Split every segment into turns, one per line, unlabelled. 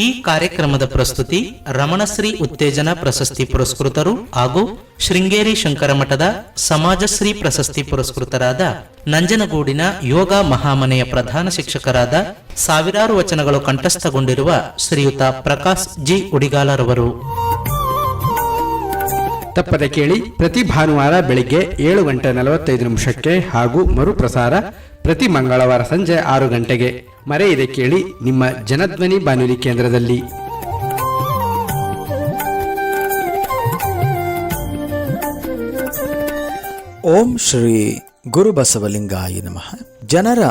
ಈ ಕಾರ್ಯಕ್ರಮದ ಪ್ರಸ್ತುತಿ ರಮಣಶ್ರೀ ಉತ್ತೇಜನ ಪ್ರಶಸ್ತಿ ಪುರಸ್ಕೃತರು ಹಾಗೂ ಶೃಂಗೇರಿ ಶಂಕರ ಮಠದ ಸಮಾಜಶ್ರೀ ಪ್ರಶಸ್ತಿ ಪುರಸ್ಕೃತರಾದ ನಂಜನಗೂಡಿನ ಯೋಗ ಮಹಾಮನೆಯ ಪ್ರಧಾನ ಶಿಕ್ಷಕರಾದ ಸಾವಿರಾರು ವಚನಗಳು ಕಂಠಸ್ಥಗೊಂಡಿರುವ ಶ್ರೀಯುತ ಪ್ರಕಾಶ್ ಜಿ ಉಡಿಗಾಲರವರು.
ತಪ್ಪದೆ ಕೇಳಿ ಪ್ರತಿ ಭಾನುವಾರ ಬೆಳಿಗ್ಗೆ ಏಳು ಗಂಟೆ ನಲವತ್ತೈದು ನಿಮಿಷಕ್ಕೆ ಹಾಗೂ ಮರುಪ್ರಸಾರ ಪ್ರತಿ ಮಂಗಳವಾರ ಸಂಜೆ ಆರು ಗಂಟೆಗೆ. ಮರೆಯದೆ ಕೇಳಿ ನಿಮ್ಮ ಜನಧ್ವನಿ ಬಾನುಲಿ ಕೇಂದ್ರದಲ್ಲಿ.
ಓಂ ಶ್ರೀ ಗುರುಬಸವಲಿಂಗಾಯ ನಮಃ. ಜನರ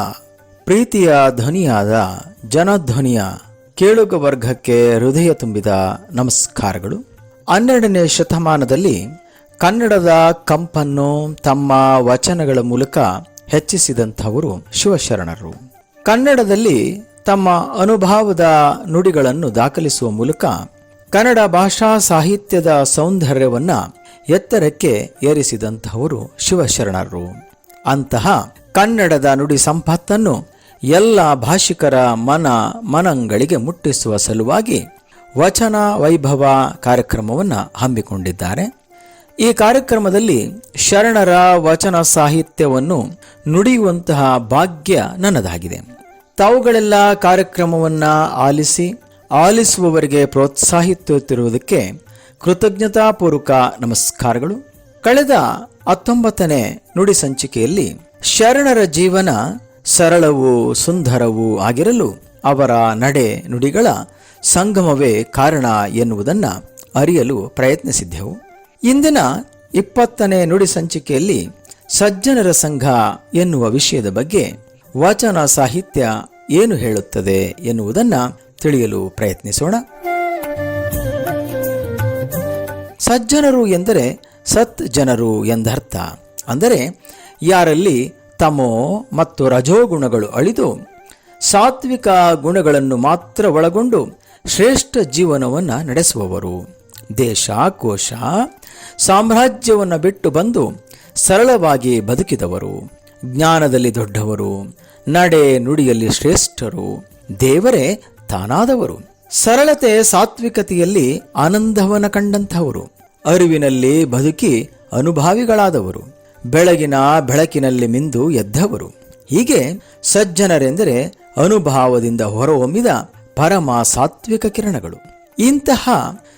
ಪ್ರೀತಿಯ ಧ್ವನಿಯಾದ ಜನಧ್ವನಿಯ ಕೇಳುಗ ವರ್ಗಕ್ಕೆ ಹೃದಯ ತುಂಬಿದ ನಮಸ್ಕಾರಗಳು. ಹನ್ನೆರಡನೇ ಶತಮಾನದಲ್ಲಿ ಕನ್ನಡದ ಕಂಪನ್ನು ತಮ್ಮ ವಚನಗಳ ಮೂಲಕ ಹೆಚ್ಚಿಸಿದಂಥವರು ಶಿವಶರಣರು. ಕನ್ನಡದಲ್ಲಿ ತಮ್ಮ ಅನುಭವದ ನುಡಿಗಳನ್ನು ದಾಖಲಿಸುವ ಮೂಲಕ ಕನ್ನಡ ಭಾಷಾ ಸಾಹಿತ್ಯದ ಸೌಂದರ್ಯವನ್ನು ಎತ್ತರಕ್ಕೆ ಏರಿಸಿದಂಥವರು ಶಿವಶರಣರು. ಅಂತಹ ಕನ್ನಡದ ನುಡಿ ಸಂಪತ್ತನ್ನು ಎಲ್ಲ ಭಾಷಿಕರ ಮನ ಮನಂಗಳಿಗೆ ಮುಟ್ಟಿಸುವ ಸಲುವಾಗಿ ವಚನ ವೈಭವ ಕಾರ್ಯಕ್ರಮವನ್ನು ಹಮ್ಮಿಕೊಂಡಿದ್ದಾರೆ. ಈ ಕಾರ್ಯಕ್ರಮದಲ್ಲಿ ಶರಣರ ವಚನ ಸಾಹಿತ್ಯವನ್ನು ನುಡಿಯುವಂತಹ ಭಾಗ್ಯ ನನ್ನದಾಗಿದೆ. ತಾವುಗಳೆಲ್ಲ ಕಾರ್ಯಕ್ರಮವನ್ನು ಆಲಿಸಿ, ಆಲಿಸುವವರಿಗೆ ಪ್ರೋತ್ಸಾಹಿಸುತ್ತಿರುವುದಕ್ಕೆ ಕೃತಜ್ಞತಾಪೂರ್ವಕ ನಮಸ್ಕಾರಗಳು. ಕಳೆದ ಹತ್ತೊಂಬತ್ತನೇ ನುಡಿ ಸಂಚಿಕೆಯಲ್ಲಿ ಶರಣರ ಜೀವನ ಸರಳವೂ ಸುಂದರವೂ ಆಗಿರಲು ಅವರ ನಡೆ ನುಡಿಗಳ ಸಂಗಮವೇ ಕಾರಣ ಎನ್ನುವುದನ್ನು ಅರಿಯಲು ಪ್ರಯತ್ನಿಸಿದ್ದೆವು. ಇಂದಿನ ಇಪ್ಪತ್ತನೇ ನುಡಿ ಸಂಚಿಕೆಯಲ್ಲಿ ಸಜ್ಜನರ ಸಂಘ ಎನ್ನುವ ವಿಷಯದ ಬಗ್ಗೆ ವಾಚನ ಸಾಹಿತ್ಯ ಏನು ಹೇಳುತ್ತದೆ ಎನ್ನುವುದನ್ನು ತಿಳಿಯಲು ಪ್ರಯತ್ನಿಸೋಣ. ಸಜ್ಜನರು ಎಂದರೆ ಸತ್ ಜನರು ಎಂದರ್ಥ. ಅಂದರೆ ಯಾರಲ್ಲಿ ತಮೋ ಮತ್ತು ರಜೋಗುಣಗಳು ಅಳಿದು ಸಾತ್ವಿಕ ಗುಣಗಳನ್ನು ಮಾತ್ರ ಒಳಗೊಂಡು ಶ್ರೇಷ್ಠ ಜೀವನವನ್ನು ನಡೆಸುವವರು. ದೇಶ ಕೋಶ ಸಾಮ್ರಾಜ್ಯವನ್ನು ಬಿಟ್ಟು ಬಂದು ಸರಳವಾಗಿ ಬದುಕಿದವರು. ಜ್ಞಾನದಲ್ಲಿ ದೊಡ್ಡವರು, ನಡೆ ನುಡಿಯಲ್ಲಿ ಶ್ರೇಷ್ಠರು, ದೇವರೇ ತಾನಾದವರು. ಸರಳತೆ ಸಾತ್ವಿಕತೆಯಲ್ಲಿ ಆನಂದವನ್ನು ಕಂಡಂತಹವರು. ಅರಿವಿನಲ್ಲಿ ಬದುಕಿ ಅನುಭಾವಿಗಳಾದವರು. ಬೆಳಗಿನ ಬೆಳಕಿನಲ್ಲಿ ಮಿಂದು ಎದ್ದವರು. ಹೀಗೆ ಸಜ್ಜನರೆಂದರೆ ಅನುಭಾವದಿಂದ ಹೊರಹೊಮ್ಮಿದ ಪರಮ ಸಾತ್ವಿಕ ಕಿರಣಗಳು. ಇಂತಹ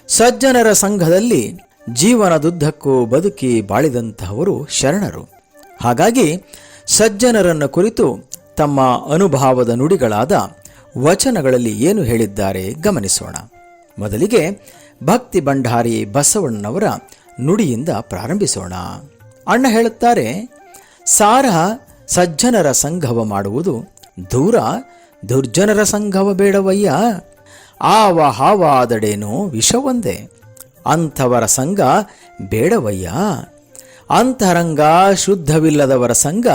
ಸಜ್ಜನರ ಸಂಘದಲ್ಲಿ ಜೀವನದುದ್ದಕ್ಕೂ ಬದುಕಿ ಬಾಳಿದಂತಹವರು ಶರಣರು. ಹಾಗಾಗಿ ಸಜ್ಜನರನ್ನು ಕುರಿತು ತಮ್ಮ ಅನುಭಾವದ ನುಡಿಗಳಾದ ವಚನಗಳಲ್ಲಿ ಏನು ಹೇಳಿದ್ದಾರೆ ಗಮನಿಸೋಣ. ಮೊದಲಿಗೆ ಭಕ್ತಿ ಭಂಡಾರಿ ಬಸವಣ್ಣನವರ ನುಡಿಯಿಂದ ಪ್ರಾರಂಭಿಸೋಣ. ಅಣ್ಣ ಹೇಳುತ್ತಾರೆ, ಸಾರ ಸಜ್ಜನರ ಸಂಘವ ಮಾಡುವುದು ದೂರ ದುರ್ಜನರ ಸಂಘವ ಬೇಡವಯ್ಯ. ಆವ ಹಾವಾದಡೇನೋ ವಿಷವೊಂದೇ. ಅಂಥವರ ಸಂಘ ಬೇಡವಯ್ಯ. ಅಂತರಂಗ ಶುದ್ಧವಿಲ್ಲದವರ ಸಂಘ,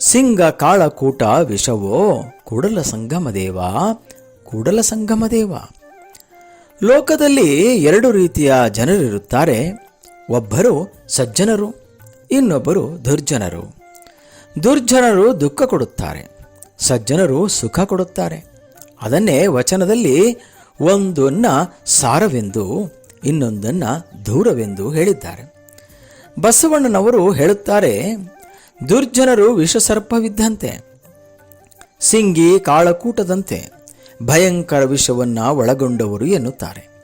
ಸಿಂಗ ಕಾಳಕೂಟ ವಿಷವೋ ಕೂಡಲ ಸಂಗಮದೇವ ಕೂಡಲ ಸಂಗಮದೇವ ಲೋಕದಲ್ಲಿ ಎರಡು ರೀತಿಯ ಜನರಿರುತ್ತಾರೆ. ಒಬ್ಬರು ಸಜ್ಜನರು, ಇನ್ನೊಬ್ಬರು ದುರ್ಜನರು. ದುರ್ಜನರು ದುಃಖ ಕೊಡುತ್ತಾರೆ. ಸಜ್ಜನರು ಸುಖ ಕೊಡುತ್ತಾರೆ. ಅದನ್ನೇ ವಚನದಲ್ಲಿ ಒಂದನ್ನ ಸಾರವೆಂದು, ಇನ್ನೊಂದನ್ನ ದೂರವೆಂದು ಹೇಳಿದ್ದಾರೆ. ಬಸವಣ್ಣನವರು ಹೇಳುತ್ತಾರೆ, ದುರ್ಜನರು ವಿಷಸರ್ಪವಿದ್ದಂತೆ, ಸಿಂಗಿ ಕಾಳಕೂಟದಂತೆ, ಭಯಂಕರ ವಿಷವನ್ನ ಒಳಗೊಂಡವರು ಎನ್ನುತ್ತಾರೆ.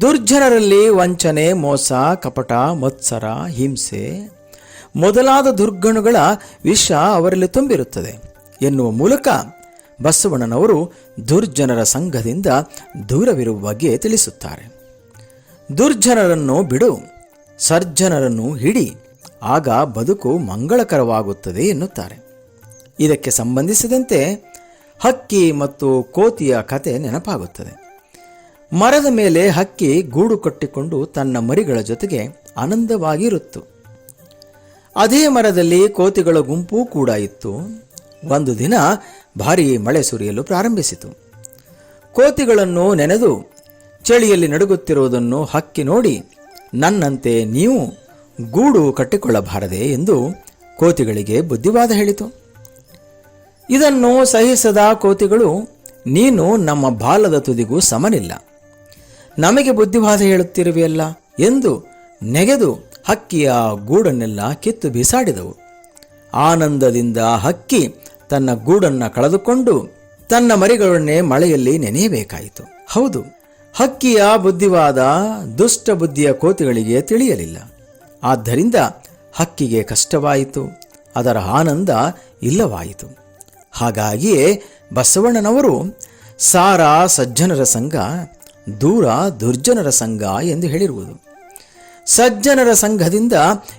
ದುರ್ಜನರಲ್ಲಿ ವಂಚನೆ, ಮೋಸ, ಕಪಟ, ಮತ್ಸರ, ಹಿಂಸೆ ಮೊದಲಾದ ದುರ್ಗಣಗಳ ವಿಷ ಅವರಲ್ಲಿ ತುಂಬಿರುತ್ತದೆ. ಎನ್ನುವ ಮೂಲಕ ಬಸವಣ್ಣನವರು ದುರ್ಜನರ ಸಂಘದಿಂದ ದೂರವಿರುವ ಬಗ್ಗೆ ತಿಳಿಸುತ್ತಾರೆ. ದುರ್ಜನರನ್ನು ಬಿಡು, ಸರ್ಜನರನ್ನು ಹಿಡಿ, ಆಗ ಬದುಕು ಮಂಗಳಕರವಾಗುತ್ತದೆ ಎನ್ನುತ್ತಾರೆ. ಇದಕ್ಕೆ ಸಂಬಂಧಿಸಿದಂತೆ ಹಕ್ಕಿ ಮತ್ತು ಕೋತಿಯ ಕತೆ ನೆನಪಾಗುತ್ತದೆ. ಮರದ ಮೇಲೆ ಹಕ್ಕಿ ಗೂಡು ಕಟ್ಟಿಕೊಂಡು ತನ್ನ ಮರಿಗಳ ಜೊತೆಗೆ ಆನಂದವಾಗಿರುತ್ತು. ಅದೇ ಮರದಲ್ಲಿ ಕೋತಿಗಳ ಗುಂಪು ಕೂಡ ಇತ್ತು. ಒಂದು ದಿನ ಭಾರೀ ಮಳೆ ಸುರಿಯಲು ಪ್ರಾರಂಭಿಸಿತು. ಕೋತಿಗಳನ್ನು ನೆನೆದು ಚಳಿಯಲ್ಲಿ ನಡುಗುತ್ತಿರುವುದನ್ನು ಹಕ್ಕಿ ನೋಡಿ, ನನ್ನಂತೆ ನೀವು ಗೂಡು ಕಟ್ಟಿಕೊಳ್ಳಬಾರದೆ ಎಂದು ಕೋತಿಗಳಿಗೆ ಬುದ್ಧಿವಾದ ಹೇಳಿತು. ಇದನ್ನು ಸಹಿಸದ ಕೋತಿಗಳು, ನೀನು ನಮ್ಮ ಬಾಲದ ತುದಿಗೂ ಸಮನಿಲ್ಲ. ನಮಗೆ ಬುದ್ಧಿವಾದ ಹೇಳುತ್ತಿರುವೆಯಲ್ಲ ಎಂದು ನೆಗೆದು ಹಕ್ಕಿಯ ಗೂಡನ್ನೆಲ್ಲ ಕಿತ್ತು ಬಿಸಾಡಿದವು. ಆನಂದದಿಂದ ಹಕ್ಕಿ ತನ್ನ ಗೂಡನ್ನು ಕಳೆದುಕೊಂಡು ತನ್ನ ಮರಿಗಳನ್ನೇ ಮಳೆಯಲ್ಲಿ ನೆನೆಯಬೇಕಾಯಿತು. ಹೌದು, ಹಕ್ಕಿಯ ಬುದ್ಧಿವಾದ ದುಷ್ಟ ಬುದ್ಧಿಯ ಕೋತಿಗಳಿಗೆ ತಿಳಿಯಲಿಲ್ಲ. ಆದ್ದರಿಂದ ಹಕ್ಕಿಗೆ ಕಷ್ಟವಾಯಿತು, ಅದರ ಆನಂದ ಇಲ್ಲವಾಯಿತು. ಹಾಗಾಗಿಯೇ ಬಸವಣ್ಣನವರು ಸಾರ ಸಜ್ಜನರ ಸಂಘ, ದೂರ ದುರ್ಜನರ ಸಂಘ ಎಂದು ಹೇಳಿರುವುದು. ಸಜ್ಜನರ ಸಂಘದಿಂದ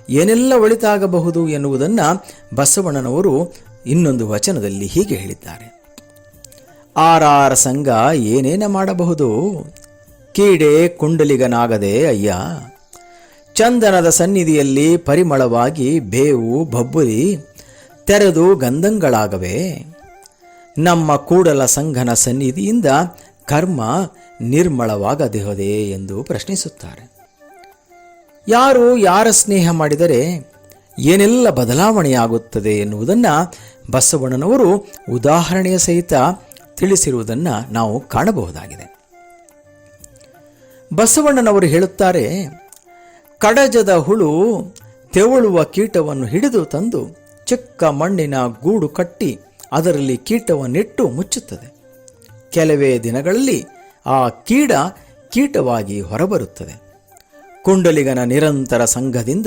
ಏನೆಲ್ಲ ಒಳಿತಾಗಬಹುದು ಎನ್ನುವುದನ್ನು ಬಸವಣ್ಣನವರು ಇನ್ನೊಂದು ವಚನದಲ್ಲಿ ಹೀಗೆ ಹೇಳಿದ್ದಾರೆ. ಆರಾರ ಸಂಘ ಏನೇನ ಮಾಡಬಹುದು? ಕೀಡೆ ಕುಂಡಲಿಗನಾಗದೆ ಅಯ್ಯ. ಚಂದನದ ಸನ್ನಿಧಿಯಲ್ಲಿ ಪರಿಮಳವಾಗಿ ಬೇವು, ಬಬ್ಬುಲಿ ತೆರೆದು ಗಂಧಂಗಳಾಗವೆ. ನಮ್ಮ ಕೂಡಲ ಸಂಘನ ಸನ್ನಿಧಿಯಿಂದ ಕರ್ಮ ನಿರ್ಮಳವಾಗದೆಹದೆ ಎಂದು ಪ್ರಶ್ನಿಸುತ್ತಾರೆ. ಯಾರು ಯಾರ ಸ್ನೇಹ ಮಾಡಿದರೆ ಏನೆಲ್ಲ ಬದಲಾವಣೆಯಾಗುತ್ತದೆ ಎನ್ನುವುದನ್ನು ಬಸವಣ್ಣನವರು ಉದಾಹರಣೆಯ ಸಹಿತ ತಿಳಿಸಿರುವುದನ್ನು ನಾವು ಕಾಣಬಹುದಾಗಿದೆ. ಬಸವಣ್ಣನವರು ಹೇಳುತ್ತಾರೆ, ಕಡಜದ ಹುಳು ತೆವಳುವ ಕೀಟವನ್ನು ಹಿಡಿದು ತಂದು ಚಿಕ್ಕ ಮಣ್ಣಿನ ಗೂಡು ಕಟ್ಟಿ ಅದರಲ್ಲಿ ಕೀಟವನ್ನಿಟ್ಟು ಮುಚ್ಚುತ್ತದೆ. ಕೆಲವೇ ದಿನಗಳಲ್ಲಿ ಆ ಕೀಡ ಕೀಟವಾಗಿ ಹೊರಬರುತ್ತದೆ. ಕುಂಡಲಿಗನ ನಿರಂತರ ಸಂಘದಿಂದ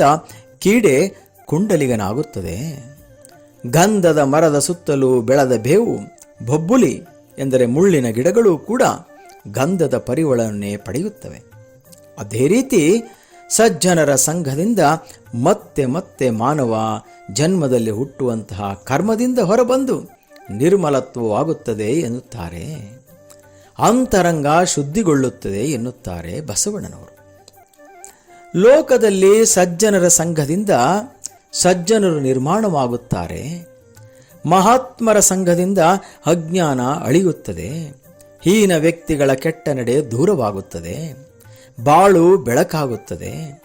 ಕೀಡೆ ಕುಂಡಲಿಗನಾಗುತ್ತದೆ. ಗಂಧದ ಮರದ ಸುತ್ತಲೂ ಬೆಳೆದ ಬೇವು ಬೊಬ್ಬುಲಿ ಎಂದರೆ ಮುಳ್ಳಿನ ಗಿಡಗಳು ಕೂಡ ಗಂಧದ ಪರಿವಳನ್ನೇ ಪಡೆಯುತ್ತವೆ. ಅದೇ ರೀತಿ ಸಜ್ಜನರ ಸಂಘದಿಂದ ಮತ್ತೆ ಮತ್ತೆ ಮಾನವ ಜನ್ಮದಲ್ಲಿ ಹುಟ್ಟುವಂತಹ ಕರ್ಮದಿಂದ ಹೊರಬಂದು ನಿರ್ಮಲತ್ವವಾಗುತ್ತದೆ ಎನ್ನುತ್ತಾರೆ. ಅಂತರಂಗ ಶುದ್ಧಿಗೊಳ್ಳುತ್ತದೆ ಎನ್ನುತ್ತಾರೆ ಬಸವಣ್ಣನವರು. ಲೋಕದಲ್ಲಿ ಸಜ್ಜನರ ಸಂಘದಿಂದ ಸಜ್ಜನರು ನಿರ್ಮಾಣವಾಗುತ್ತಾರೆ. ಮಹಾತ್ಮರ ಸಂಘದಿಂದ ಅಜ್ಞಾನ ಅಳಿಯುತ್ತದೆ. ಹೀನ ವ್ಯಕ್ತಿಗಳ ಕೆಟ್ಟ ನಡೆ ದೂರವಾಗುತ್ತದೆ. ಬಾಳು ಬೆಳಕಾಗುತ್ತದೆ.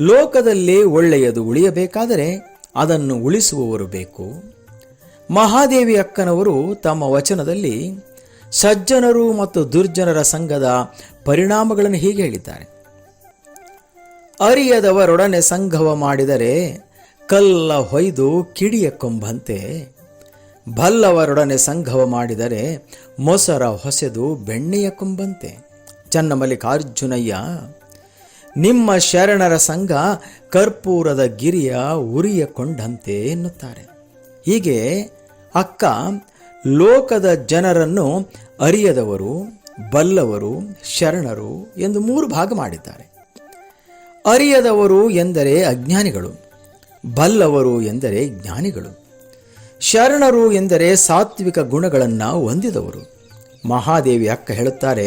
ಲೋಕದಲ್ಲಿ ಒಳ್ಳೆಯದು ಉಳಿಯಬೇಕಾದರೆ ಅದನ್ನು ಉಳಿಸುವವರು ಬೇಕು. ಮಹಾದೇವಿ ಅಕ್ಕನವರು ತಮ್ಮ ವಚನದಲ್ಲಿ ಸಜ್ಜನರು ಮತ್ತು ದುರ್ಜನರ ಸಂಘದ ಪರಿಣಾಮಗಳನ್ನು ಹೀಗೆ ಹೇಳಿದ್ದಾರೆ. ಅರಿಯದವರೊಡನೆ ಸಂಘವ ಮಾಡಿದರೆ ಕಲ್ಲ ಹೊಯ್ದು ಕಿಡಿಯ ಕೊಂಬಂತೆ. ಬಲ್ಲವರೊಡನೆ ಸಂಘವ ಮಾಡಿದರೆ ಮೊಸರ ಹೊಸೆದು ಬೆಣ್ಣೆಯ ಕೊಂಬಂತೆ. ಚನ್ನಮಲ್ಲಿಕಾರ್ಜುನಯ್ಯ, ನಿಮ್ಮ ಶರಣರ ಸಂಘ ಕರ್ಪೂರದ ಗಿರಿಯ ಉರಿಯ ಕೊಂಡಂತೆ ಎನ್ನುತ್ತಾರೆ. ಹೀಗೆ ಅಕ್ಕ ಲೋಕದ ಜನರನ್ನು ಅರಿಯದವರು, ಬಲ್ಲವರು, ಶರಣರು ಎಂದು ಮೂರು ಭಾಗ ಮಾಡಿದ್ದಾರೆ. ಅರಿಯದವರು ಎಂದರೆ ಅಜ್ಞಾನಿಗಳು, ಬಲ್ಲವರು ಎಂದರೆ ಜ್ಞಾನಿಗಳು, ಶರಣರು ಎಂದರೆ ಸಾತ್ವಿಕ ಗುಣಗಳನ್ನು ಹೊಂದಿದವರು. ಮಹಾದೇವಿ ಅಕ್ಕ ಹೇಳುತ್ತಾರೆ,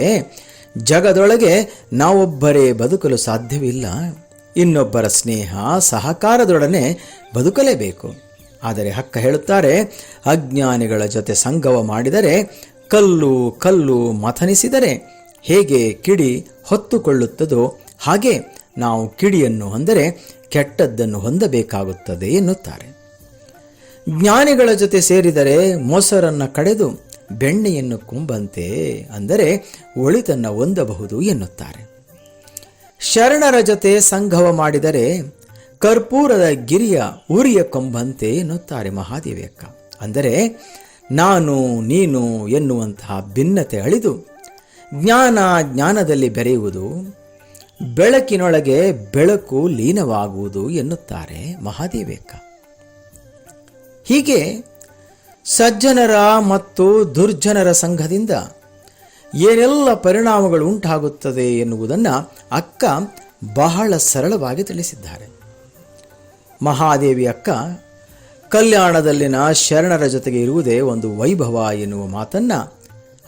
ಜಗದೊಳಗೆ ನಾವೊಬ್ಬರೇ ಬದುಕಲು ಸಾಧ್ಯವಿಲ್ಲ, ಇನ್ನೊಬ್ಬರ ಸ್ನೇಹ ಸಹಕಾರದೊಡನೆ ಬದುಕಲೇಬೇಕು. ಆದರೆ ಅಕ್ಕ ಹೇಳುತ್ತಾರೆ, ಅಜ್ಞಾನಿಗಳ ಜೊತೆ ಸಂಗವ ಮಾಡಿದರೆ, ಕಲ್ಲು ಕಲ್ಲು ಮಥನಿಸಿದರೆ ಹೇಗೆ ಕಿಡಿ ಹೊತ್ತುಕೊಳ್ಳುತ್ತದೋ ಹಾಗೆ ನಾವು ಕಿಡಿಯನ್ನು ಅಂದರೆ ಕೆಟ್ಟದ್ದನ್ನು ಹೊಂದಬೇಕಾಗುತ್ತದೆ ಎನ್ನುತ್ತಾರೆ. ಜ್ಞಾನಿಗಳ ಜೊತೆ ಸೇರಿದರೆ ಮೊಸರನ್ನು ಕಡೆದು ಬೆಣ್ಣೆಯನ್ನು ಕುಂಬಂತೆ ಅಂದರೆ ಒಳಿತನ್ನು ಹೊಂದಬಹುದು ಎನ್ನುತ್ತಾರೆ. ಶರಣರ ಜೊತೆ ಸಂಘವ ಮಾಡಿದರೆ ಕರ್ಪೂರದ ಗಿರಿಯ ಉರಿಯ ಕೊಂಬಂತೆ ಎನ್ನುತ್ತಾರೆ ಮಹಾದೇವಿಯಕ್ಕ. ಅಂದರೆ ನಾನು, ನೀನು ಎನ್ನುವಂತಹ ಭಿನ್ನತೆ ಅಳಿದು ಜ್ಞಾನ ಜ್ಞಾನದಲ್ಲಿ ಬೆರೆಯುವುದು ಬೆಳಕಿನೊಳಗೆ ಬೆಳಕು ಲೀನವಾಗುವುದು ಎನ್ನುತ್ತಾರೆ ಮಹಾದೇವೇಕ. ಹೀಗೆ ಸಜ್ಜನರ ಮತ್ತು ದುರ್ಜನರ ಸಂಘದಿಂದ ಏನೆಲ್ಲ ಪರಿಣಾಮಗಳು ಉಂಟಾಗುತ್ತದೆ ಎನ್ನುವುದನ್ನು ಅಕ್ಕ ಬಹಳ ಸರಳವಾಗಿ ತಿಳಿಸಿದ್ದಾರೆ. ಮಹಾದೇವಿ ಅಕ್ಕ, ಕಲ್ಯಾಣದಲ್ಲಿನ ಶರಣರ ಜೊತೆಗೆ ಇರುವುದೇ ಒಂದು ವೈಭವ ಎನ್ನುವ ಮಾತನ್ನು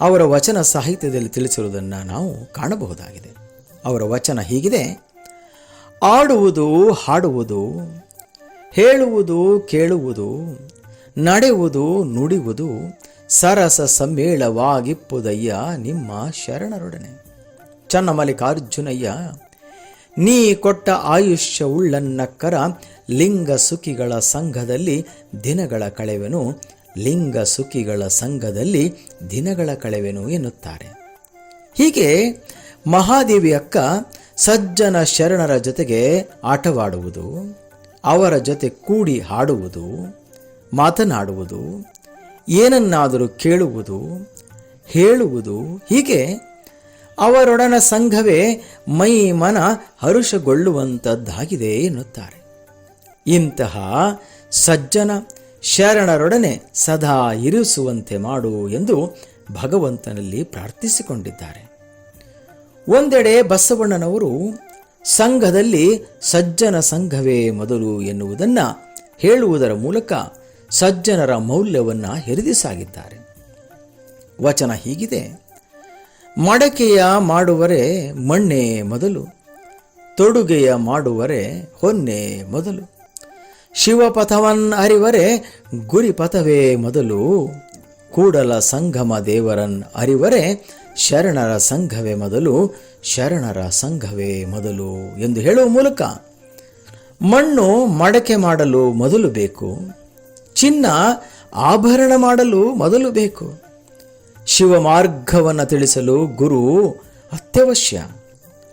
ಅವರ ವಚನ ಸಾಹಿತ್ಯದಲ್ಲಿ ತಿಳಿಸಿರುವುದನ್ನು ನಾವು ಕಾಣಬಹುದಾಗಿದೆ. ಅವರ ವಚನ ಹೀಗಿದೆ. ಆಡುವುದು, ಹಾಡುವುದು, ಹೇಳುವುದು, ಕೇಳುವುದು ನಡೆಯುವುದು ನುಡಿಯುವುದು ಸರಸ ಸಮ್ಮೇಳವಾಗಿಪ್ಪುದಯ್ಯ ನಿಮ್ಮ ಶರಣರೊಡನೆ. ಚನ್ನಮಲ್ಲಿಕಾರ್ಜುನಯ್ಯ, ನೀ ಕೊಟ್ಟ ಆಯುಷ್ಯ ಉಳ್ಳನ್ನಕ್ಕರ ಲಿಂಗ ಸುಖಿಗಳ ಸಂಘದಲ್ಲಿ ದಿನಗಳ ಕಳೆವೆನು, ಲಿಂಗ ಸುಖಿಗಳ ಸಂಘದಲ್ಲಿ ದಿನಗಳ ಕಳೆವೆನು ಎನ್ನುತ್ತಾರೆ. ಹೀಗೆ ಮಹಾದೇವಿ ಅಕ್ಕ ಸಜ್ಜನ ಶರಣರ ಜೊತೆಗೆ ಆಟವಾಡುವುದು, ಅವರ ಜೊತೆ ಕೂಡಿ ಹಾಡುವುದು, ಮಾತನಾಡುವುದು, ಏನನ್ನಾದರೂ ಕೇಳುವುದು, ಹೇಳುವುದು, ಹೀಗೆ ಅವರೊಡನ ಸಂಘವೇ ಮೈ ಮನ ಹರುಷಗೊಳ್ಳುವಂಥದ್ದಾಗಿದೆ ಎನ್ನುತ್ತಾರೆ. ಇಂತಹ ಸಜ್ಜನ ಶರಣರೊಡನೆ ಸದಾ ಇರಿಸುವಂತೆ ಮಾಡು ಎಂದು ಭಗವಂತನಲ್ಲಿ ಪ್ರಾರ್ಥಿಸಿಕೊಂಡಿದ್ದಾರೆ. ಒಂದೆಡೆ ಬಸವಣ್ಣನವರು, ಸಂಘದಲ್ಲಿ ಸಜ್ಜನ ಸಂಘವೇ ಮೊದಲು ಎನ್ನುವುದನ್ನು ಹೇಳುವುದರ ಮೂಲಕ ಸಜ್ಜನರ ಮೌಲ್ಯವನ್ನು ಹೆರಿದಿ ಸಾಗಿದ್ದಾರೆ ವಚನ ಹೀಗಿದೆ, ಮಡಕೆಯ ಮಾಡುವರೆ ಮಣ್ಣೆ ಮೊದಲು, ತೊಡುಗೆಯ ಮಾಡುವರೆ ಹೊನ್ನೆ ಮೊದಲು, ಶಿವಪಥವನ್ ಅರಿವರೆ ಗುರಿಪಥವೇ ಮೊದಲು, ಕೂಡಲ ಸಂಗಮ ದೇವರನ್ ಅರಿವರೆ ಶರಣರ ಸಂಘವೇ ಮೊದಲು, ಶರಣರ ಸಂಘವೇ ಮೊದಲು ಎಂದು ಹೇಳುವ ಮೂಲಕ ಮಣ್ಣು ಮಡಕೆ ಮಾಡಲು ಮೊದಲು ಬೇಕು, ಚಿನ್ನ ಆಭರಣ ಮಾಡಲು ಮೊದಲು ಬೇಕು. ಶಿವ ಮಾರ್ಗವನ್ನು ತಿಳಿಸಲು ಗುರು ಅತ್ಯವಶ್ಯ.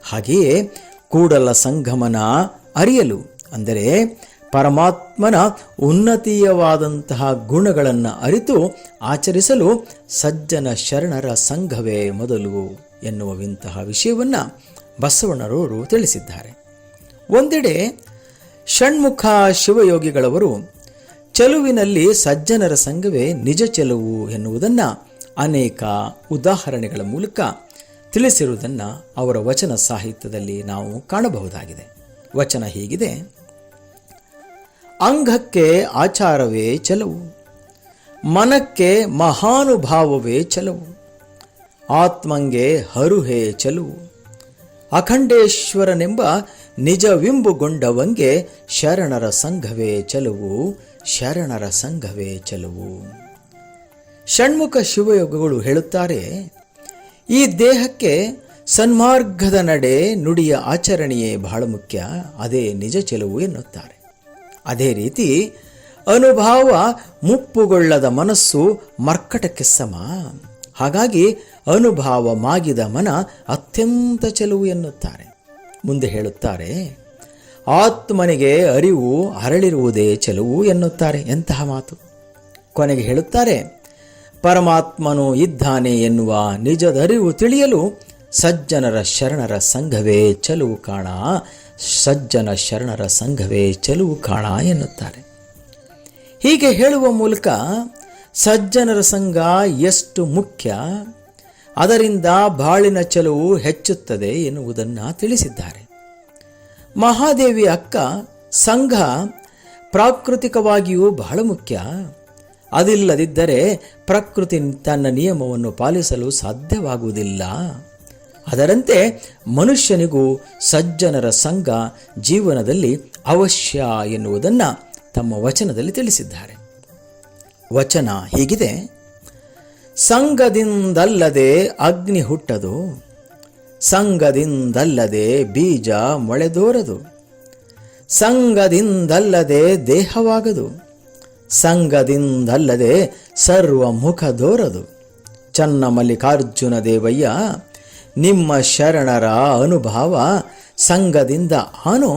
ಹಾಗೆಯೇ ಕೂಡಲ ಸಂಗಮನ ಅರಿಯಲು, ಅಂದರೆ ಪರಮಾತ್ಮನ ಉನ್ನತೀಯವಾದಂತಹ ಗುಣಗಳನ್ನು ಅರಿತು ಆಚರಿಸಲು ಸಜ್ಜನ ಶರಣರ ಸಂಘವೇ ಮೊದಲು ಎನ್ನುವಂತಹ ವಿಷಯವನ್ನು ಬಸವಣ್ಣರವರು ತಿಳಿಸಿದ್ದಾರೆ. ಒಂದೆಡೆ ಷಣ್ಮುಖ ಶಿವಯೋಗಿಗಳವರು ಚೆಲುವಿನಲ್ಲಿ ಸಜ್ಜನರ ಸಂಘವೇ ನಿಜ ಚೆಲುವು ಎನ್ನುವುದನ್ನು ಅನೇಕ ಉದಾಹರಣೆಗಳ ಮೂಲಕ ತಿಳಿಸಿರುವುದನ್ನು ಅವರ ವಚನ ಸಾಹಿತ್ಯದಲ್ಲಿ ನಾವು ಕಾಣಬಹುದಾಗಿದೆ. ವಚನ ಹೀಗಿದೆ ಅಂಗಕ್ಕೆ ಆಚಾರವೇ ಚಲವು. ಮನಕ್ಕೆ ಮಹಾನುಭಾವವೇ ಚಲವು. ಆತ್ಮಂಗೆ ಹರುಹೆ ಚೆಲುವು. ಅಖಂಡೇಶ್ವರನೆಂಬ ನಿಜವಿಂಬುಗೊಂಡವಂಗೆ ಶರಣರ ಸಂಘವೇ ಚೆಲುವು, ಶರಣರ ಸಂಘವೇ ಚಲುವು. ಷಣ್ಮುಖ ಶಿವಯೋಗಗಳು ಹೇಳುತ್ತಾರೆ, ಈ ದೇಹಕ್ಕೆ ಸನ್ಮಾರ್ಗದ ನಡೆ ನುಡಿಯ ಆಚರಣೆಯೇ ಬಹಳ ಮುಖ್ಯ, ಅದೇ ನಿಜ ಚೆಲುವು ಎನ್ನುತ್ತಾರೆ. ಅದೇ ರೀತಿ ಅನುಭಾವ ಮುಪ್ಪುಗೊಳ್ಳದ ಮನಸ್ಸು ಮರ್ಕಟಕ್ಕೆ ಸಮ. ಹಾಗಾಗಿ ಅನುಭಾವ ಮಾಗಿದ ಮನ ಅತ್ಯಂತ ಚೆಲುವು ಎನ್ನುತ್ತಾರೆ. ಮುಂದೆ ಹೇಳುತ್ತಾರೆ, ಆತ್ಮನಿಗೆ ಅರಿವು ಅರಳಿರುವುದೇ ಚೆಲುವು ಎನ್ನುತ್ತಾರೆ. ಎಂತಹ ಮಾತು? ಕೊನೆಗೆ ಹೇಳುತ್ತಾರೆ, ಪರಮಾತ್ಮನು ಇದ್ದಾನೆ ಎನ್ನುವ ನಿಜದರಿವು ತಿಳಿಯಲು ಸಜ್ಜನರ ಶರಣರ ಸಂಘವೇ ಚೆಲುವು ಕಾಣ. ಸಜ್ಜನ ಶರಣರ ಸಂಘವೇ ಚೆಲುವು ಕಾಣ ಎನ್ನುತ್ತಾರೆ. ಹೀಗೆ ಹೇಳುವ ಮೂಲಕ ಸಜ್ಜನರ ಸಂಘ ಎಷ್ಟು ಮುಖ್ಯ, ಅದರಿಂದ ಬಾಳಿನ ಚೆಲುವು ಹೆಚ್ಚುತ್ತದೆ ಎನ್ನುವುದನ್ನು ತಿಳಿಸಿದ್ದಾರೆ. ಮಹಾದೇವಿ ಅಕ್ಕ, ಸಂಘ ಪ್ರಾಕೃತಿಕವಾಗಿಯೂ ಬಹಳ ಮುಖ್ಯ. ಅದಿಲ್ಲದಿದ್ದರೆ ಪ್ರಕೃತಿ ತನ್ನ ನಿಯಮವನ್ನು ಪಾಲಿಸಲು ಸಾಧ್ಯವಾಗುವುದಿಲ್ಲ. ಅದರಂತೆ ಮನುಷ್ಯನಿಗೂ ಸಜ್ಜನರ ಸಂಘ ಜೀವನದಲ್ಲಿ ಅವಶ್ಯ ಎನ್ನುವುದನ್ನು ತಮ್ಮ ವಚನದಲ್ಲಿ ತಿಳಿಸಿದ್ದಾರೆ. ವಚನ ಹೀಗಿದೆ, ಸಂಘದಿಂದಲ್ಲದೆ ಅಗ್ನಿ ಹುಟ್ಟದು, ಸಂಘದಿಂದಲ್ಲದೆ ಬೀಜ ಮೊಳೆದೋರದು, ಸಂಘದಿಂದಲ್ಲದೆ ದೇಹವಾಗದು, ಸಂಘದಿಂದಲ್ಲದೆ ಸರ್ವ ಮುಖದೋರದು ಚನ್ನ ಮಲ್ಲಿಕಾರ್ಜುನ ದೇವಯ್ಯ ನಿಮ್ಮ ಶರಣರ ಅನುಭವ ಸಂಘದಿಂದ. ಅನು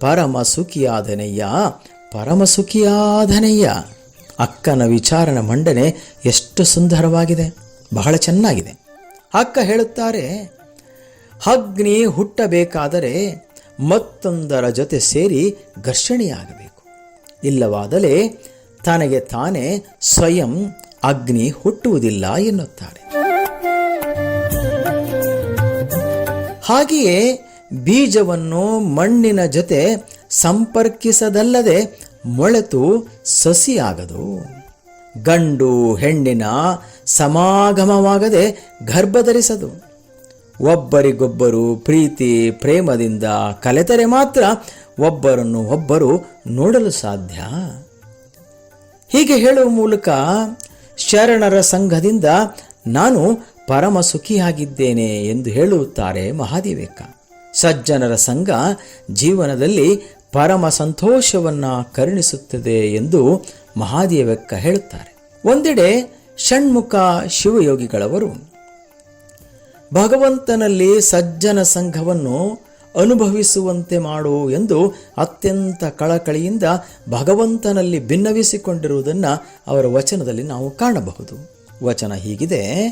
ಪರಮ ಸುಖಿಯಾದನಯ್ಯ ಪರಮ ಸುಖಿಯಾದನಯ್ಯ. ಅಕ್ಕನ ವಿಚಾರಣ ಮಂಡನೆ ಎಷ್ಟು ಸುಂದರವಾಗಿದೆ, ಬಹಳ ಚೆನ್ನಾಗಿದೆ. ಅಕ್ಕ ಹೇಳುತ್ತಾರೆ, ಅಗ್ನಿ ಹುಟ್ಟಬೇಕಾದರೆ ಮತ್ತೊಂದರ ಜೊತೆ ಸೇರಿ ಘರ್ಷಣೆಯಾಗಬೇಕು. ಇಲ್ಲವಾದರೆ ತನಗೆ ತಾನೇ ಸ್ವಯಂ ಅಗ್ನಿ ಹುಟ್ಟುವುದಿಲ್ಲ ಎನ್ನುತ್ತಾರೆ. ಹಾಗೆಯೇ ಬೀಜವನ್ನು ಮಣ್ಣಿನ ಜೊತೆ ಸಂಪರ್ಕಿಸದಲ್ಲದೆ ಮೊಳೆತು ಸಸಿಯಾಗದು. ಗಂಡು ಹೆಣ್ಣಿನ ಸಮಾಗಮವಾಗದೆ ಗರ್ಭಧರಿಸದು. ಒಬ್ಬರಿಗೊಬ್ಬರು ಪ್ರೀತಿ, ಪ್ರೇಮದಿಂದ ಕಲೆತರೆ ಮಾತ್ರ ಒಬ್ಬರನ್ನು ಒಬ್ಬರು ನೋಡಲು ಸಾಧ್ಯ. ಹೀಗೆ ಹೇಳುವ ಮೂಲಕ ಶರಣರ ಸಂಘದಿಂದ ನಾನು ಪರಮ ಸುಖಿಯಾಗಿದ್ದೇನೆ ಎಂದು ಹೇಳುತ್ತಾರೆ ಮಹಾದೇವೇಕ ಸಜ್ಜನರ ಸಂಘ ಜೀವನದಲ್ಲಿ ಪರಮ ಸಂತೋಷವನ್ನು ಕರುಣಿಸುತ್ತದೆ ಎಂದು ಮಹಾದೇವಕ್ಕ ಹೇಳುತ್ತಾರೆ. ಒಂದೆಡೆ ಷಣ್ಮುಖ ಶಿವಯೋಗಿಗಳವರು. ಭಗವಂತನಲ್ಲಿ ಸಜ್ಜನ ಸಂಘವನ್ನು ಅನುಭವಿಸುವಂತೆ ಮಾಡು ಎಂದು ಅತ್ಯಂತ ಕಳಕಳಿಯಿಂದ ಭಗವಂತನಲ್ಲಿ ಭಿನ್ನವಿಸಿಕೊಂಡಿರುವುದನ್ನು ಅವರ ವಚನದಲ್ಲಿ ನಾವು ಕಾಣಬಹುದು. ವಚನ ಹೀಗಿದೆ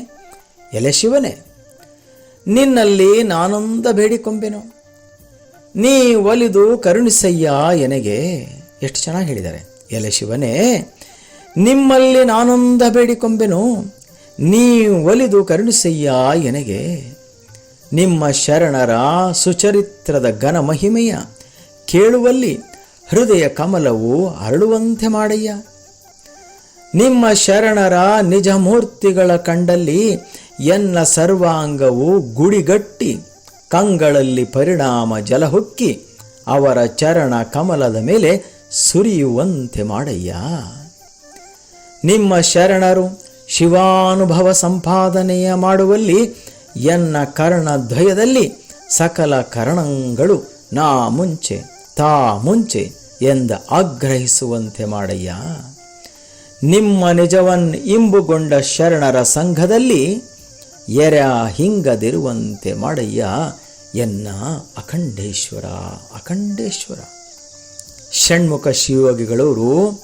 ಎಲೆ ಶಿವನೇ, ನಿನ್ನಲ್ಲಿ ನಾನೊಂದ ಬೇಡಿಕೊಂಬೆನು. ನೀ ಒಲಿದು ಕರುಣಿಸಯ್ಯ ಎನಗೆ. ಎಷ್ಟು ಚೆನ್ನಾಗಿ ಹೇಳಿದ್ದಾರೆ. ಎಲೆ ಶಿವನೇ, ನಿಮ್ಮಲ್ಲಿ ನಾನೊಂದ ಬೇಡಿಕೊಂಬೆನು. ನೀ ಒಲಿದು ಕರುಣಿಸಯ್ಯ ಎನಗೆ. ನಿಮ್ಮ ಶರಣರ ಸುಚರಿತ್ರದ ಘನ ಮಹಿಮೆಯ ಕೇಳುವಲ್ಲಿ ಹೃದಯ ಕಮಲವು ಅರಳುವಂತೆ ಮಾಡಯ್ಯ. ನಿಮ್ಮ ಶರಣರ ನಿಜ ಮೂರ್ತಿಗಳ ಕಂಡಲ್ಲಿ ಎನ್ನ ಸರ್ವಾಂಗವು ಗುಡಿಗಟ್ಟಿ, ಕಂಗಳಲ್ಲಿ ಪರಿಣಾಮ ಜಲಹುಕ್ಕಿ, ಅವರ ಚರಣ ಕಮಲದ ಮೇಲೆ ಸುರಿಯುವಂತೆ ಮಾಡಯ್ಯ. ನಿಮ್ಮ ಶರಣರು ಶಿವಾನುಭವ ಸಂಪಾದನೆಯ ಮಾಡುವಲ್ಲಿ, ಎನ್ನ ಕರ್ಣದ್ವಯದಲ್ಲಿ ಸಕಲ ಕರಣಗಳು ನಾ ಮುಂಚೆ, ತಾ ಮುಂಚೆ ಎಂದ ಆಗ್ರಹಿಸುವಂತೆ ಮಾಡಯ್ಯ. ನಿಮ್ಮ ನಿಜವನ್ ಇಂಬುಗೊಂಡ ಶರಣರ ಸಂಘದಲ್ಲಿ ಎರ ಹಿಂಗದಿರುವಂತೆ ಮಾಡಯ್ಯ ಎನ್ನ ಅಖಂಡೇಶ್ವರ ಅಖಂಡೇಶ್ವರ. ಷಣ್ಮುಖ ಶಿವಯೋಗಿಗಳವರು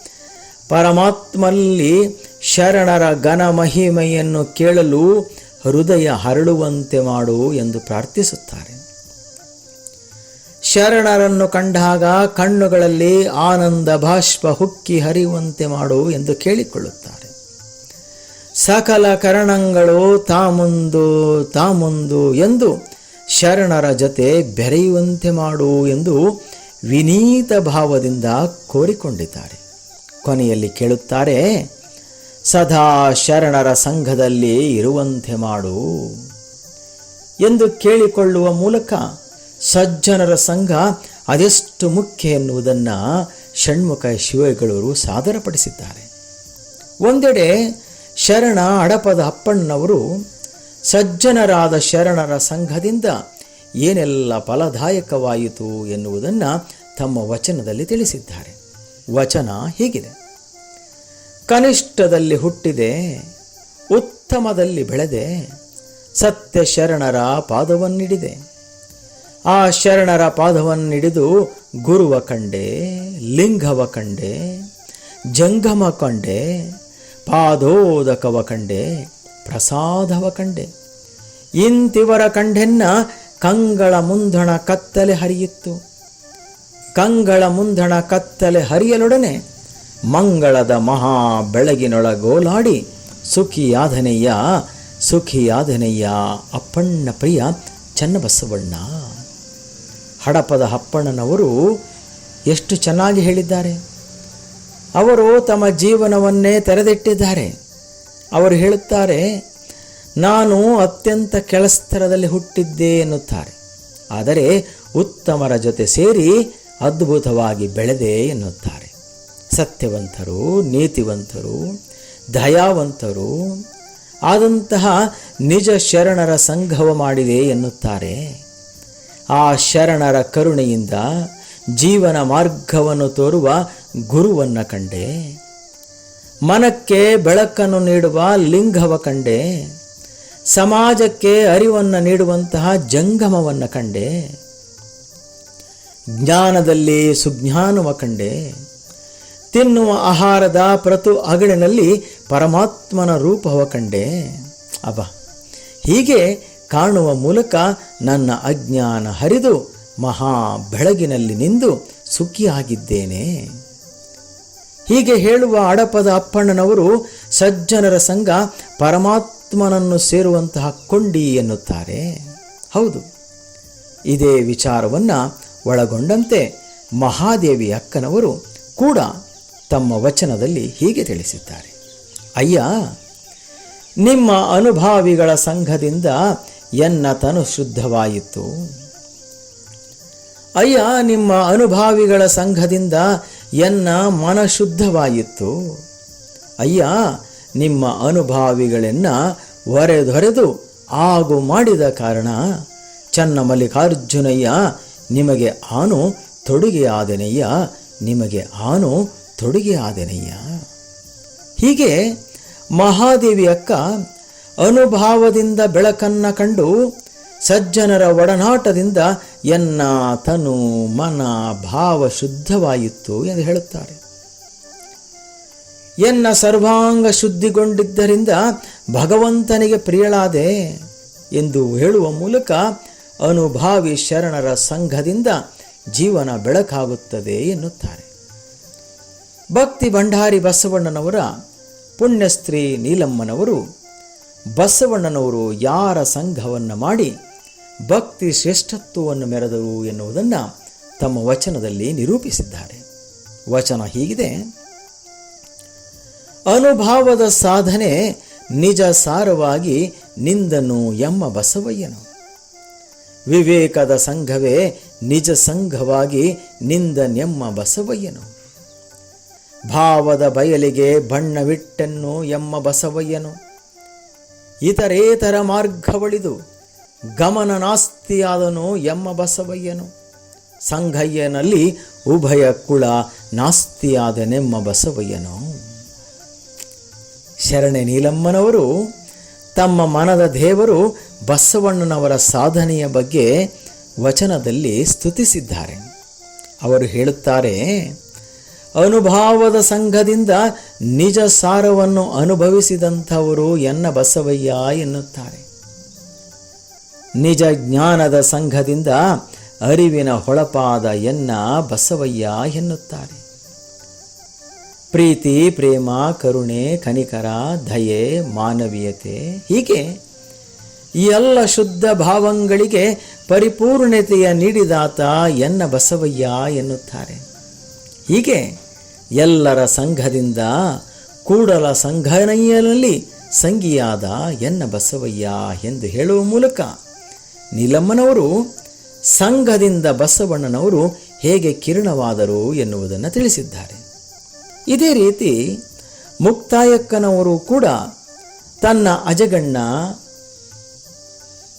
ಪರಮಾತ್ಮಲ್ಲಿ ಶರಣರ ಘನ ಮಹಿಮೆಯನ್ನು ಕೇಳಲು ಹೃದಯ ಹರಳುವಂತೆ ಮಾಡು ಎಂದು ಪ್ರಾರ್ಥಿಸುತ್ತಾರೆ. ಶರಣರನ್ನು ಕಂಡಾಗ ಕಣ್ಣುಗಳಲ್ಲಿ ಆನಂದ ಬಾಷ್ಪ ಹುಕ್ಕಿ ಹರಿಯುವಂತೆ ಮಾಡು ಎಂದು ಕೇಳಿಕೊಳ್ಳುತ್ತಾರೆ. ಸಕಲ ಕರಣಗಳು ತಾಮುಂದು ತಾಮುಂದು ಎಂದು ಶರಣರ ಜೊತೆ ಬೆರೆಯುವಂತೆ ಮಾಡು ಎಂದು ವಿನೀತ ಭಾವದಿಂದ ಕೋರಿಕೊಂಡಿದ್ದಾರೆ. ಕೊನೆಯಲ್ಲಿ ಕೇಳುತ್ತಾರೆ, ಸದಾ ಶರಣರ ಸಂಘದಲ್ಲಿ ಇರುವಂತೆ ಮಾಡು ಎಂದು ಕೇಳಿಕೊಳ್ಳುವ ಮೂಲಕ ಸಜ್ಜನರ ಸಂಘ ಅದೆಷ್ಟು ಮುಖ್ಯ ಎನ್ನುವುದನ್ನು ಷಣ್ಮುಖ ಶಿವಗಳೂರು ಸಾದರಪಡಿಸಿದ್ದಾರೆ. ಒಂದೆಡೆ ಶರಣ ಅಡಪದ ಅಪ್ಪಣ್ಣವರು ಸಜ್ಜನರಾದ ಶರಣರ ಸಂಘದಿಂದ ಏನೆಲ್ಲ ಫಲದಾಯಕವಾಯಿತು ಎನ್ನುವುದನ್ನು ತಮ್ಮ ವಚನದಲ್ಲಿ ತಿಳಿಸಿದ್ದಾರೆ. ವಚನ ಹೀಗಿದೆ. ಕನಿಷ್ಠದಲ್ಲಿ ಹುಟ್ಟಿದೆ, ಉತ್ತಮದಲ್ಲಿ ಬೆಳೆದೆ, ಸತ್ಯ ಶರಣರ ಪಾದವನ್ನಿಡಿದೆ. ಆ ಶರಣರ ಪಾದವನ್ನಿಡಿದು ಗುರುವ ಕಂಡೆ, ಲಿಂಗವ ಕಂಡೆ, ಜಂಗಮ ಕಂಡೆ ಪಾದೋದಕವ ಕಂಡೆ ಪ್ರಸಾದವ ಕಂಡೆ ಇಂತಿವರ ಕಂಡೆನ್ನ ಕಂಗಳ ಮುಂದಣ ಕತ್ತಲೆ ಹರಿಯಿತ್ತು. ಕಂಗಳ ಮುಂದಣ ಕತ್ತಲೆ ಹರಿಯಲೊಡನೆ ಮಂಗಳದ ಮಹಾ ಬೆಳಗಿನೊಳಗೋಲಾಡಿ ಸುಖಿಯಾಧನೆಯ ಸುಖಿಯಾಧನೆಯ ಅಪ್ಪಣ್ಣ ಪ್ರಿಯ ಚನ್ನಬಸವಣ್ಣ. ಹಡಪದ ಅಪ್ಪಣ್ಣನವರು ಎಷ್ಟು ಚೆನ್ನಾಗಿ ಹೇಳಿದ್ದಾರೆ. ಅವರು ತಮ್ಮ ಜೀವನವನ್ನೇ ತೆರೆದಿಟ್ಟಿದ್ದಾರೆ. ಅವರು ಹೇಳುತ್ತಾರೆ, ನಾನು ಅತ್ಯಂತ ಕೆಳಸ್ತರದಲ್ಲಿ ಹುಟ್ಟಿದ್ದೆ ಎನ್ನುತ್ತಾರೆ. ಆದರೆ ಉತ್ತಮರ ಜೊತೆ ಸೇರಿ ಅದ್ಭುತವಾಗಿ ಬೆಳೆದೆ ಎನ್ನುತ್ತಾರೆ. ಸತ್ಯವಂತರು, ನೀತಿವಂತರು, ದಯಾವಂತರು, ಆದಂತಹ ನಿಜ ಶರಣರ ಸಂಘವ ಮಾಡಿದೆ ಎನ್ನುತ್ತಾರೆ. ಆ ಶರಣರ ಕರುಣೆಯಿಂದ ಜೀವನ ಮಾರ್ಗವನ್ನು ತೋರುವ ಗುರುವನ್ನು ಕಂಡೆ. ಮನಕ್ಕೆ ಬೆಳಕನ್ನು ನೀಡುವ ಲಿಂಗವ ಕಂಡೆ. ಸಮಾಜಕ್ಕೆ ಅರಿವನ್ನು ನೀಡುವಂತಹ ಜಂಗಮವನ್ನು ಕಂಡೆ. ಜ್ಞಾನದಲ್ಲಿ ಸುಜ್ಞಾನವ ಕಂಡೆ. ತಿನ್ನುವ ಆಹಾರದ ಪ್ರತು ಅಗಳಿನಲ್ಲಿ ಪರಮಾತ್ಮನ ರೂಪವ ಕಂಡೆ. ಅಬ ಹೀಗೆ ಕಾಣುವ ಮೂಲಕ ನನ್ನ ಅಜ್ಞಾನ ಹರಿದು ಮಹಾ ಬೆಳಗಿನಲ್ಲಿ ನಿಂದು ಸುಖಿಯಾಗಿದ್ದೇನೆ. ಹೀಗೆ ಹೇಳುವ ಅಡಪದ ಅಪ್ಪಣ್ಣನವರು ಸಜ್ಜನರ ಸಂಘ ಪರಮಾತ್ಮನನ್ನು ಸೇರುವಂತಹ ಕೊಂಡಿ ಎನ್ನುತ್ತಾರೆ. ಹೌದು, ಇದೇ ವಿಚಾರವನ್ನು ಒಳಗೊಂಡಂತೆ ಮಹಾದೇವಿ ಅಕ್ಕನವರು ಕೂಡ ತಮ್ಮ ವಚನದಲ್ಲಿ ಹೀಗೆ ತಿಳಿಸಿದ್ದಾರೆ. ಅಯ್ಯ, ನಿಮ್ಮ ಅನುಭಾವಿಗಳ ಸಂಘದಿಂದ ಎನ್ನ ತನು ಶುದ್ಧವಾಯಿತು. ಅಯ್ಯ, ನಿಮ್ಮ ಅನುಭಾವಿಗಳ ಸಂಘದಿಂದ ಎನ್ನ ಮನಶುದ್ಧವಾಯಿತು ಅಯ್ಯ, ನಿಮ್ಮ ಅನುಭಾವಿಗಳೆನ್ನ ಒರೆದೊರೆದು ಆಗು ಮಾಡಿದ ಕಾರಣ ಚನ್ನ ಮಲ್ಲಿಕಾರ್ಜುನಯ್ಯ ನಿಮಗೆ ಆನು ತೊಡುಗೆ ಆದನಯ್ಯ ನಿಮಗೆ ಆನು ತೊಡುಗೆ ಆದನಯ್ಯ ಹೀಗೆ ಮಹಾದೇವಿ ಅಕ್ಕ ಅನುಭಾವದಿಂದ ಬೆಳಕನ್ನ ಕಂಡು ಸಜ್ಜನರ ಒಡನಾಟದಿಂದ ಎನ್ನ ತನು ಮನ ಭಾವ ಶುದ್ಧವಾಯಿತು ಎಂದು ಹೇಳುತ್ತಾರೆ. ಎನ್ನ ಸರ್ವಾಂಗ ಶುದ್ಧಿಗೊಂಡಿದ್ದರಿಂದ ಭಗವಂತನಿಗೆ ಪ್ರಿಯಳಾದೆ ಎಂದು ಹೇಳುವ ಮೂಲಕ ಅನುಭಾವಿ ಶರಣರ ಸಂಘದಿಂದ ಜೀವನ ಬೆಳಕಾಗುತ್ತದೆ ಎನ್ನುತ್ತಾರೆ. ಭಕ್ತಿ ಭಂಡಾರಿ ಬಸವಣ್ಣನವರ ಪುಣ್ಯಸ್ತ್ರೀ ನೀಲಮ್ಮನವರು ಬಸವಣ್ಣನವರು ಯಾರ ಸಂಘವನ್ನು ಮಾಡಿ ಭಕ್ತಿ ಶ್ರೇಷ್ಠತ್ವವನ್ನು ಮೆರೆದರು ಎನ್ನುವುದನ್ನು ತಮ್ಮ ವಚನದಲ್ಲಿ ನಿರೂಪಿಸಿದ್ದಾರೆ. ವಚನ ಹೀಗಿದೆ, ಅನುಭಾವದ ಸಾಧನೆ ನಿಜ ಸಾರವಾಗಿ ನಿಂದನು ಎಮ್ಮ ಬಸವಯ್ಯನು. ವಿವೇಕದ ಸಂಘವೇ ನಿಜ ಸಂಘವಾಗಿ ನಿಂದನೆಮ್ಮ ಬಸವಯ್ಯನು. ಭಾವದ ಬಯಲಿಗೆ ಬಣ್ಣವಿಟ್ಟೆನ್ನು ಎಮ್ಮ ಬಸವಯ್ಯನು. ಇತರೇತರ ಮಾರ್ಗವಳಿದು ಗಮನ ನಾಸ್ತಿಯಾದನು ಎಮ್ಮ ಬಸವಯ್ಯನು. ಸಂಘಯ್ಯನಲ್ಲಿ ಉಭಯ ಕುಳ ನಾಸ್ತಿಯಾದನೆಮ್ಮ ಬಸವಯ್ಯನು. ಶರಣೆ ನೀಲಮ್ಮನವರು, ತಮ್ಮ ಮನದ ದೇವರು ಬಸವಣ್ಣನವರ ಸಾಧನೆಯ ಬಗ್ಗೆ ವಚನದಲ್ಲಿ ಸ್ತುತಿಸಿದ್ದಾರೆ. ಅವರು ಹೇಳುತ್ತಾರೆ, ಅನುಭಾವದ ಸಂಘದಿಂದ ನಿಜ ಸಾರವನ್ನು ಅನುಭವಿಸಿದಂಥವರು ಎನ್ನ ಬಸವಯ್ಯ ಎನ್ನುತ್ತಾರೆ. ನಿಜ ಜ್ಞಾನದ ಸಂಘದಿಂದ ಅರಿವಿನ ಹೊಳಪಾದ ಎನ್ನ ಬಸವಯ್ಯ ಎನ್ನುತ್ತಾರೆ. ಪ್ರೀತಿ, ಪ್ರೇಮ, ಕರುಣೆ, ಕನಿಕರ, ದಯೆ, ಮಾನವೀಯತೆ ಹೀಗೆ ಈ ಎಲ್ಲ ಶುದ್ಧ ಭಾವಗಳಿಗೆ ಪರಿಪೂರ್ಣತೆಯ ನೀಡಿದಾತ ಎನ್ನ ಬಸವಯ್ಯ ಎನ್ನುತ್ತಾರೆ. ಹೀಗೆ ಎಲ್ಲರ ಸಂಘದಿಂದ ಕೂಡಲ ಸಂಘನಯ್ಯನಲ್ಲಿ ಸಂಗಿಯಾದ ಎನ್ನ ಬಸವಯ್ಯ ಎಂದು ಹೇಳುವ ಮೂಲಕ ನೀಲಮ್ಮನವರು ಸಂಘದಿಂದ ಬಸವಣ್ಣನವರು ಹೇಗೆ ಕಿರಣವಾದರು ಎನ್ನುವುದನ್ನು ತಿಳಿಸಿದ್ದಾರೆ. ಇದೇ ರೀತಿ ಮುಕ್ತಾಯಕ್ಕನವರು ಕೂಡ ತನ್ನ ಅಜಗಣ್ಣ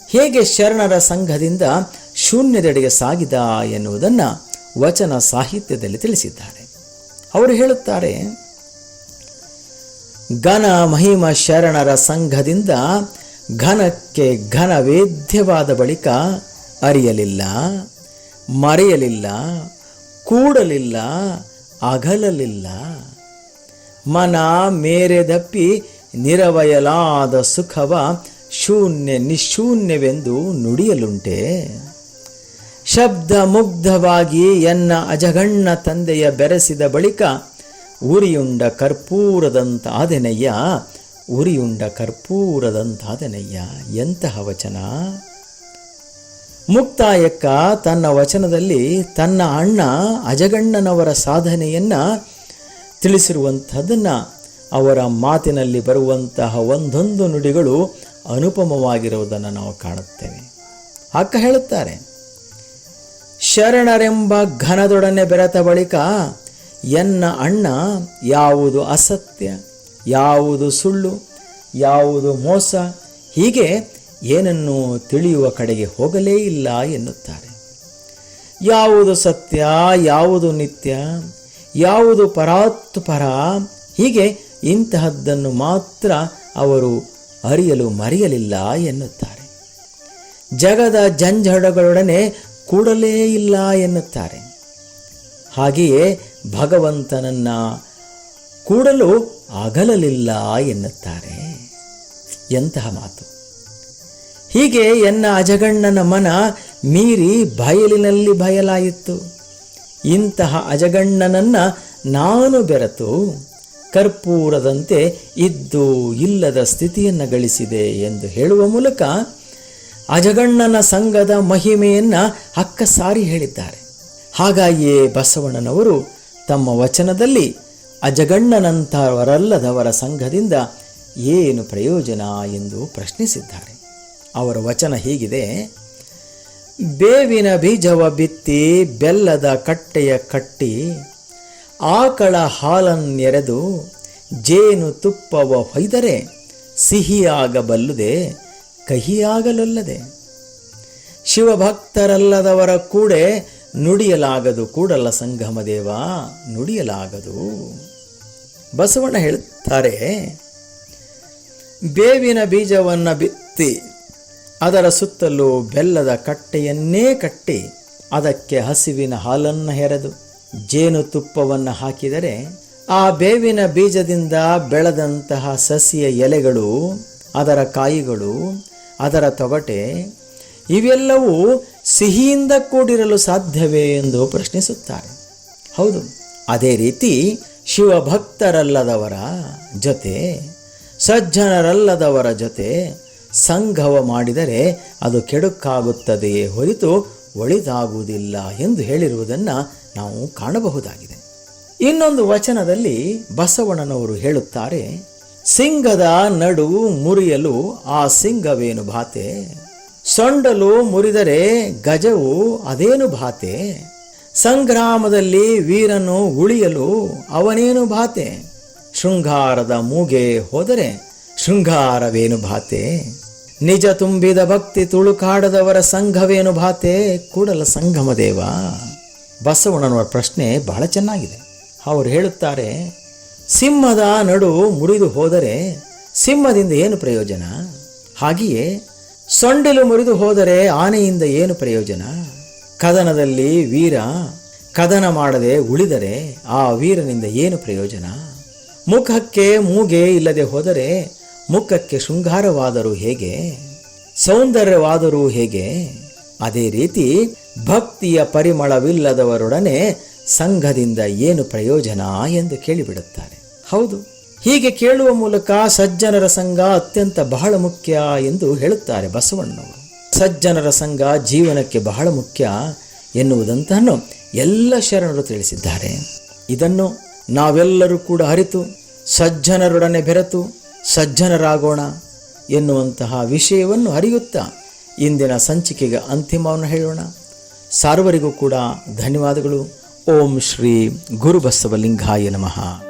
ಹೇಗೆ ಶರಣರ ಸಂಘದಿಂದ ಶೂನ್ಯದೆಡೆಗೆ ಸಾಗಿದ ಎನ್ನುವುದನ್ನು ವಚನ ಸಾಹಿತ್ಯದಲ್ಲಿ ತಿಳಿಸಿದ್ದಾರೆ. ಅವರು ಹೇಳುತ್ತಾರೆ, ಘನ ಮಹಿಮ ಶರಣರ ಸಂಘದಿಂದ ಘನಕ್ಕೆ ಘನ ವೇದ್ಯವಾದ ಬಳಿಕ ಅರಿಯಲಿಲ್ಲ, ಮರೆಯಲಿಲ್ಲ, ಕೂಡಲಿಲ್ಲ, ಅಗಲಲಿಲ್ಲ. ಮನ ಮೇರೆದಪ್ಪಿ ನಿರವಯಲಾದ ಸುಖವ ಶೂನ್ಯ ನಿಶೂನ್ಯವೆಂದು ನುಡಿಯಲುಂಟೆ. ಶಬ್ದ ಮುಗ್ಧವಾಗಿ ಎನ್ನ ಅಜಗಣ್ಣ ತಂದೆಯ ಬೆರೆಸಿದ ಬಳಿಕ ಉರಿಯುಂಡ ಕರ್ಪೂರದಂತಾದೆನಯ್ಯ ಉರಿಯುಂಡ ಕರ್ಪೂರದಂತಾದನಯ್ಯ. ಎಂತಹ ವಚನ? ಮುಕ್ತಾಯಕ್ಕ, ತನ್ನ ವಚನದಲ್ಲಿ ತನ್ನ ಅಣ್ಣ ಅಜಗಣ್ಣನವರ ಸಾಧನೆಯನ್ನ ತಿಳಿಸಿರುವಂಥದ್ದನ್ನು ಅವರ ಮಾತಿನಲ್ಲಿ ಬರುವಂತಹ ಒಂದೊಂದು ನುಡಿಗಳು ಅನುಪಮವಾಗಿರುವುದನ್ನು ನಾವು ಕಾಣುತ್ತೇವೆ. ಅಕ್ಕ ಹೇಳುತ್ತಾರೆ, ಶರಣರೆಂಬ ಘನದೊಡನೆ ಬೆರೆತ ಬಳಿಕ ಎನ್ನ ಅಣ್ಣ ಯಾವುದು ಅಸತ್ಯ? ಯಾವುದು ಸುಳ್ಳು, ಯಾವುದು ಮೋಸ, ಹೀಗೆ ಏನನ್ನು ತಿಳಿಯುವ ಕಡೆಗೆ ಹೋಗಲೇ ಇಲ್ಲ ಎನ್ನುತ್ತಾರೆ. ಯಾವುದು ಸತ್ಯ, ಯಾವುದು ನಿತ್ಯ, ಯಾವುದು ಪರಾತ್ಪರ, ಹೀಗೆ ಇಂತಹದ್ದನ್ನು ಮಾತ್ರ ಅವರು ಅರಿಯಲು ಮರೆಯಲಿಲ್ಲ ಎನ್ನುತ್ತಾರೆ. ಜಗದ ಜಂಜಡಗಳೊಡನೆ ಕೂಡಲೇ ಇಲ್ಲ ಎನ್ನುತ್ತಾರೆ. ಹಾಗೆಯೇ ಭಗವಂತನನ್ನ ಕೂಡಲು ಅಗಲಲಿಲ್ಲ ಎನ್ನುತ್ತಾರೆ. ಎಂತಹ ಮಾತು. ಹೀಗೆ ಎನ್ನ ಅಜಗಣ್ಣನ ಮನ ಮೀರಿ ಬಯಲಿನಲ್ಲಿ ಬಯಲಾಯಿತು. ಇಂತಹ ಅಜಗಣ್ಣನನ್ನ ನಾನು ಬೆರೆತು ಕರ್ಪೂರದಂತೆ ಇದ್ದು ಇಲ್ಲದ ಸ್ಥಿತಿಯನ್ನು ಗಳಿಸಿದೆ ಎಂದು ಹೇಳುವ ಮೂಲಕ ಅಜಗಣ್ಣನ ಸಂಘದ ಮಹಿಮೆಯನ್ನು ಅಕ್ಕ ಸಾರಿ ಹೇಳಿದ್ದಾರೆ. ಹಾಗಾಗಿಯೇ ಬಸವಣ್ಣನವರು ತಮ್ಮ ವಚನದಲ್ಲಿ ಅಜಗಣ್ಣನಂತವರಲ್ಲದವರ ಸಂಘದಿಂದ ಏನು ಪ್ರಯೋಜನ ಎಂದು ಪ್ರಶ್ನಿಸಿದ್ದಾರೆ. ಅವರ ವಚನ ಹೀಗಿದೆ, ಬೇವಿನ ಬೀಜವ ಬಿತ್ತಿ ಬೆಲ್ಲದ ಕಟ್ಟೆಯ ಕಟ್ಟಿ ಆಕಳ ಹಾಲನ್ನೆರೆದು ಜೇನು ತುಪ್ಪವ ಹೊಯ್ದರೆ ಸಿಹಿಯಾಗಬಲ್ಲದೆ, ಕಹಿಯಾಗಲೊಲ್ಲದೆ. ಶಿವಭಕ್ತರಲ್ಲದವರ ಕೂಡೆ ನುಡಿಯಲಾಗದು ಕೂಡಲ ಸಂಗಮದೇವ ನುಡಿಯಲಾಗದು. ಬಸವಣ್ಣ ಹೇಳುತ್ತಾರೆ, ಬೇವಿನ ಬೀಜವನ್ನು ಬಿತ್ತಿ, ಅದರ ಸುತ್ತಲೂ ಬೆಲ್ಲದ ಕಟ್ಟೆಯನ್ನೇ ಕಟ್ಟಿ, ಅದಕ್ಕೆ ಹಸಿವಿನ ಹಾಲನ್ನು ಹೆರೆದು ಜೇನುತುಪ್ಪವನ್ನು ಹಾಕಿದರೆ, ಆ ಬೇವಿನ ಬೀಜದಿಂದ ಬೆಳೆದಂತಹ ಸಸಿಯ ಎಲೆಗಳು, ಅದರ ಕಾಯಿಗಳು, ಅದರ ತೊಗಟೆ, ಇವೆಲ್ಲವೂ ಸಿಹಿಯಿಂದ ಕೂಡಿರಲು ಸಾಧ್ಯವೇ? ಎಂದು ಪ್ರಶ್ನಿಸುತ್ತಾರೆ. ಹೌದು, ಅದೇ ರೀತಿ ಶಿವಭಕ್ತರಲ್ಲದವರ ಜೊತೆ, ಸಜ್ಜನರಲ್ಲದವರ ಜೊತೆ ಸಂಘವ ಮಾಡಿದರೆ ಅದು ಕೆಡುಕಾಗುತ್ತದೆಯೇ ಹೊರತು ಒಳಿತಾಗುವುದಿಲ್ಲ ಎಂದು ಹೇಳಿರುವುದನ್ನು ನಾವು ಕಾಣಬಹುದಾಗಿದೆ. ಇನ್ನೊಂದು ವಚನದಲ್ಲಿ ಬಸವಣ್ಣನವರು ಹೇಳುತ್ತಾರೆ, ಸಿಂಗದ ನಡು ಮುರಿಯಲು ಆ ಸಿಂಗವೇನು ಭಾತೆ? ಸೊಂಡಲು ಮುರಿದರೆ ಗಜವು ಅದೇನು ಭಾತೆ? ಸಂಗ್ರಾಮದಲ್ಲಿ ವೀರನು ಉಳಿಯಲು ಅವನೇನು ಭಾತೆ ಶೃಂಗಾರದ ಮೂಗೆ ಹೋದರೆ ಶೃಂಗಾರವೇನು ಭಾತೆ ನಿಜ ತುಂಬಿದ ಭಕ್ತಿ ತುಳುಕಾಡದವರ ಸಂಘವೇನು ಭಾತೆ ಕೂಡಲ ಸಂಗಮ ದೇವ. ಬಸವಣ್ಣನವರ ಪ್ರಶ್ನೆ ಬಹಳ ಚೆನ್ನಾಗಿದೆ. ಅವರು ಹೇಳುತ್ತಾರೆ, ಸಿಂಹದ ನಡು ಮುರಿದು ಹೋದರೆ ಸಿಂಹದಿಂದ ಏನು ಪ್ರಯೋಜನ? ಹಾಗೆಯೇ ಸೊಂಡಿಲು ಮುರಿದು ಹೋದರೆ ಆನೆಯಿಂದ ಏನು ಪ್ರಯೋಜನ? ಕದನದಲ್ಲಿ ವೀರ ಕದನ ಮಾಡದೆ ಉಳಿದರೆ ಆ ವೀರನಿಂದ ಏನು ಪ್ರಯೋಜನ? ಮುಖಕ್ಕೆ ಮೂಗೆ ಇಲ್ಲದೆ ಹೋದರೆ ಮುಖಕ್ಕೆ ಶೃಂಗಾರವಾದರೂ ಹೇಗೆ? ಸೌಂದರ್ಯವಾದರೂ ಹೇಗೆ? ಅದೇ ರೀತಿ ಭಕ್ತಿಯ ಪರಿಮಳವಿಲ್ಲದವರೊಡನೆ ಸಂಘದಿಂದ ಏನು ಪ್ರಯೋಜನ ಎಂದು ಕೇಳಿಬಿಡುತ್ತಾರೆ. ಹೌದು, ಹೀಗೆ ಕೇಳುವ ಮೂಲಕ ಸಜ್ಜನರ ಸಂಘ ಅತ್ಯಂತ ಬಹಳ ಮುಖ್ಯ ಎಂದು ಹೇಳುತ್ತಾರೆ ಬಸವಣ್ಣವರು. ಸಜ್ಜನರ ಸಂಘ ಜೀವನಕ್ಕೆ ಬಹಳ ಮುಖ್ಯ ಎನ್ನುವುದಂತಹನ್ನು ಎಲ್ಲ ಶರಣರು ತಿಳಿಸಿದ್ದಾರೆ. ಇದನ್ನು ನಾವೆಲ್ಲರೂ ಕೂಡ ಅರಿತು, ಸಜ್ಜನರೊಡನೆ ಬೆರೆತು, ಸಜ್ಜನರಾಗೋಣ ಎನ್ನುವಂತಹ ವಿಷಯವನ್ನು ಅರಿಯುತ್ತಾ ಇಂದಿನ ಸಂಚಿಕೆಗೆ ಅಂತಿಮವನ್ನು ಹೇಳೋಣ. ಸಾರ್ವರಿಗೂ ಕೂಡ ಧನ್ಯವಾದಗಳು. ಓಂ ಶ್ರೀ ಗುರುಬಸವಲಿಂಗಾಯ ನಮಃ.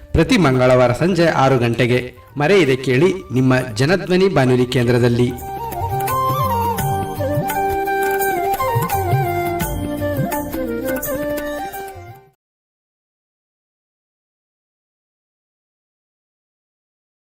ಪ್ರತಿ ಮಂಗಳವಾರ ಸಂಜೆ ಆರು ಗಂಟೆಗೆ. ಮರೆಯದೆ ಕೇಳಿ ನಿಮ್ಮ ಜನಧ್ವನಿ ಬಾನುಲಿ ಕೇಂದ್ರದಲ್ಲಿ.